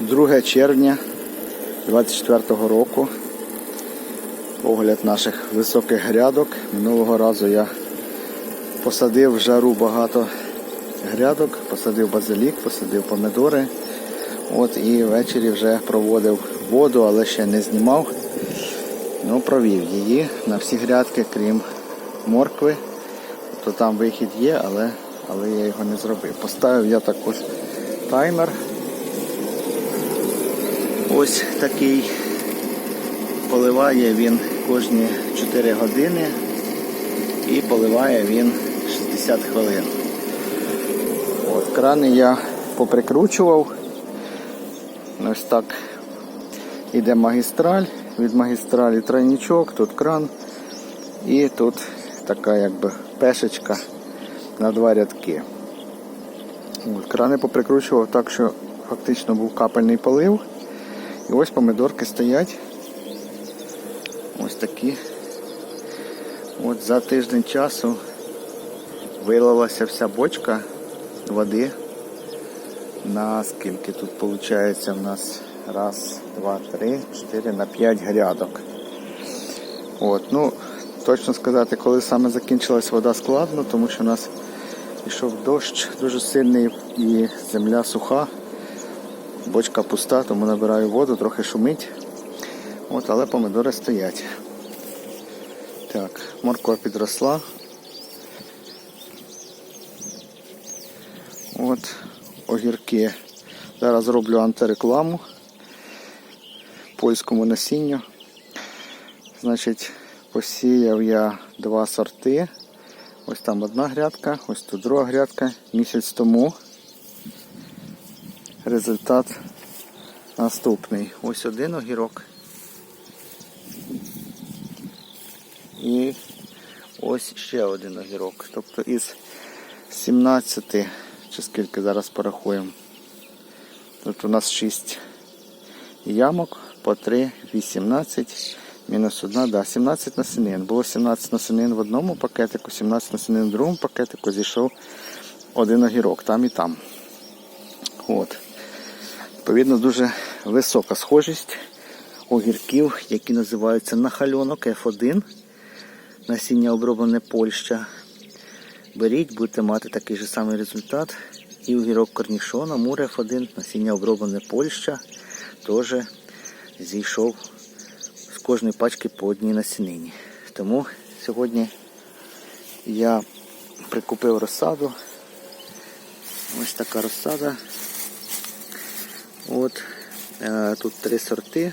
2 червня 24 року. Огляд наших високих грядок. Минулого разу я посадив в жару багато грядок, посадив базилік, посадив помидори. От і ввечері вже проводив воду, але ще не знімав. Ну, провів її на всі грядки, крім моркви. То там вихід є, але, але я його не зробив. Поставив я також таймер. Ось такий. Поливає він кожні 4 години і поливає він 60 хвилин. От, крани я поприкручував. Ось так іде магістраль, від магістралі тройничок, тут кран і тут така якби пешечка на два рядки. От, крани поприкручував так, що фактично був капельний полив. І ось помидорки стоять. Ось такі. От за тиждень часу вилилася вся бочка води. На скільки тут виходить у нас раз, два, три, чотири на п'ять грядок. От, ну, точно сказати, коли саме закінчилась вода складно, тому що у нас пішов дощ дуже сильний і земля суха. Бочка пуста, тому набираю воду, трохи шумить. От, але помидори стоять. Так, морква підросла. От, огірки. Зараз роблю антирекламу польському насінню. Значить, посіяв я два сорти. Ось там одна грядка, ось тут друга грядка. Місяць тому. Результат наступний. Ось один огірок. І ось ще один огірок. Тобто із 17, чи скільки зараз порахуємо. Тут у нас 6 ямок по 3, 18, мінус 1, да, 17 насінин. Було 17 насінин в одному пакетику, 17 насінин в другому пакетику, зійшов один огірок, там і там. От. Відповідно, дуже висока схожість огірків, які називаються нахальонок F1. Насіння оброблене Польща. Беріть, будете мати такий же самий результат. І огірок корнішона, мур F1, насіння оброблене Польща. Теж зійшов з кожної пачки по одній насінині. Тому сьогодні я прикупив розсаду. Ось така розсада. От е, тут три сорти.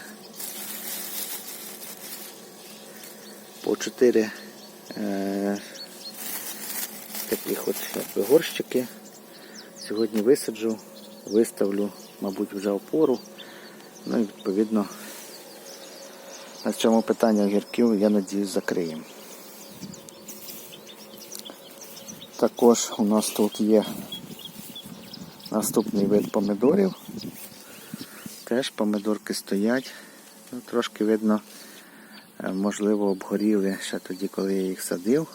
По чотири е, таких от горщики. Сьогодні висаджу, виставлю, мабуть, вже опору. Ну і відповідно на цьому питання огірків, я надіюсь, закриємо. Також у нас тут є наступний вид помидорів. Теж помидорки стоять. Ну, Трошки видно, е, можливо, обгоріли ще тоді, коли я їх садив.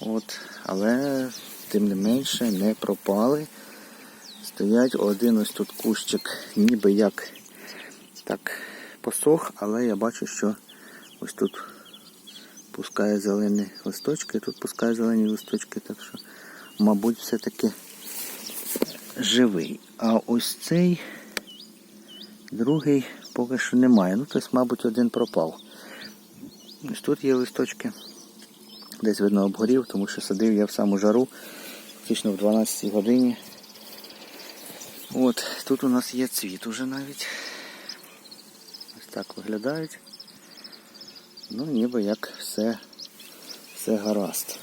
От, але тим не менше не пропали. Стоять один ось тут кущик, ніби як так посох, але я бачу, що ось тут пускає зелені листочки, тут пускає зелені листочки, так що, мабуть, все-таки живий. А ось цей другий поки що немає. Ну, тобто, мабуть, один пропав. Ось тут є листочки. Десь видно обгорів, тому що садив я в саму жару, фактично в 12 годині. От, тут у нас є цвіт уже навіть. Ось так виглядають. Ну, ніби як все, все гаразд.